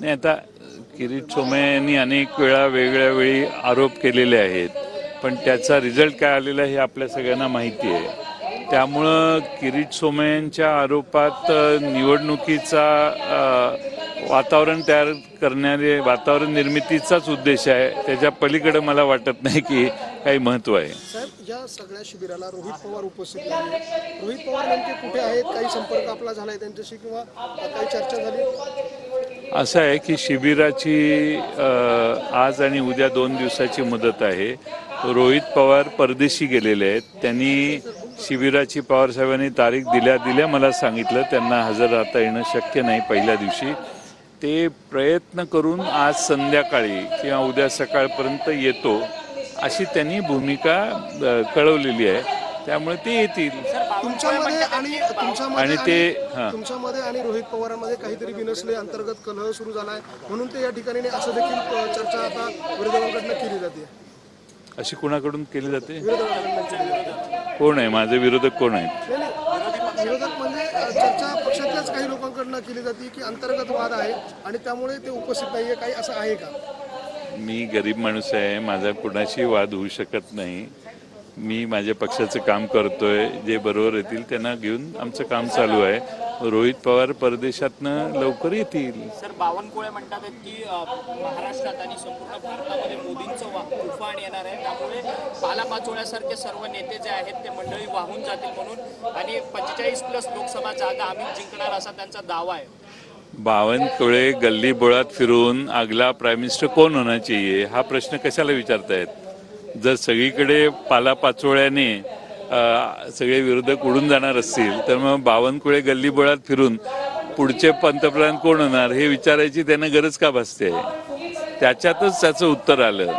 नाही आता किरीट सोमय्यांनी अनेक वेळा वेगळ्या वेळी आरोप केलेले आहेत. पण त्याचा रिझल्ट काय आलेला हे आपल्या सगळ्यांना माहिती आहे. त्यामुळं किरीट सोमय्यांच्या आरोपात निवडणुकीचा वातावरण तयार करणारे वातावरण निर्मितीचाच उद्देश आहे. त्याच्या पलीकडे मला वाटत नाही की काही महत्त्व आहे. साहेब या सगळ्या शिबिराला रोहित पवार उपस्थित रोहित पवार नेमके कुठे आहेत? काही संपर्क आपला झालाय त्यांच्याशी किंवा काही चर्चा झाली? असं आहे की शिबिराची आज आणि उद्या दोन दिवसाची मुदत आहे. रोहित पवार परदेशी गेलेले आहेत. त्यांनी शिबिराची पवारसाहेबांनी तारीख दिल्या दिल्या मला सांगितलं. त्यांना हजर राहता येणं शक्य नाही पहिल्या दिवशी. ते प्रयत्न करून आज संध्याकाळी किंवा उद्या सकाळपर्यंत येतो अशी त्यांनी भूमिका कळवलेली आहे. त्यामुळे ते येतील. तुमच्यामध्ये आणि तुमच्यामध्ये आणि ते- हां. तुमच्यामध्ये आणि रोहित पवारांमध्ये काहीतरी बिनसले अंतर्गत कलह सुरू झालाय. म्हणून ते या ठिकाणी असं देखील अ, चर्चा आता विरोधकांकडनं केली जाते. अशी कुणाकडून केली जाते? विरोधकांकडनं केली जाते. कोण आहे? माझे विरोधक कोण आहेत? नाही, नाही. विरोधक म्हणजे अ, चर्चा पक्षातल्याच काही लोकांकडनं केली जाते की अंतर्गत वाद आहे आणि त्यामुळे ते उपस्थित नाहीये. काही असं आहे का? मी गरीब माणूस आहे. माझा कुणाशी वाद होऊ शकत नाही. मी माझ्या पक्षाचं काम करतोय जे बरोबर येतील त्यांना घेऊन आमचं काम चालू आहे. रोहित पवार परदेशातनं लवकर येतील. सर बावनकुळे म्हणतात की महाराष्ट्रात आणि संपूर्ण भारतामध्ये मोदींचं तुफान येणार आहे. त्यामुळे पालापाचोळ्यासारखे सर्व नेते जे आहेत ते मंडळी वाहून जातील म्हणून आणि पंचेचाळीस प्लस लोकसभा जागा आम्ही जिंकणार असा त्यांचा दावा आहे. बावनकुळे गल्ली बोळात फिरून अगला प्राईम मिनिस्टर कोण होना चाहिए? हा प्रश्न कशाला विचारतायत? जर सगळीकडे पालापाचोळ्याने सगळे विरोधक उडून जाणार असतील तर मग बावनकुळे गल्लीबोळात फिरून पुढचे पंतप्रधान कोण होणार हे विचारायची त्यांना गरज का भासते? त्याच्यातच त्याचं उत्तर आलं.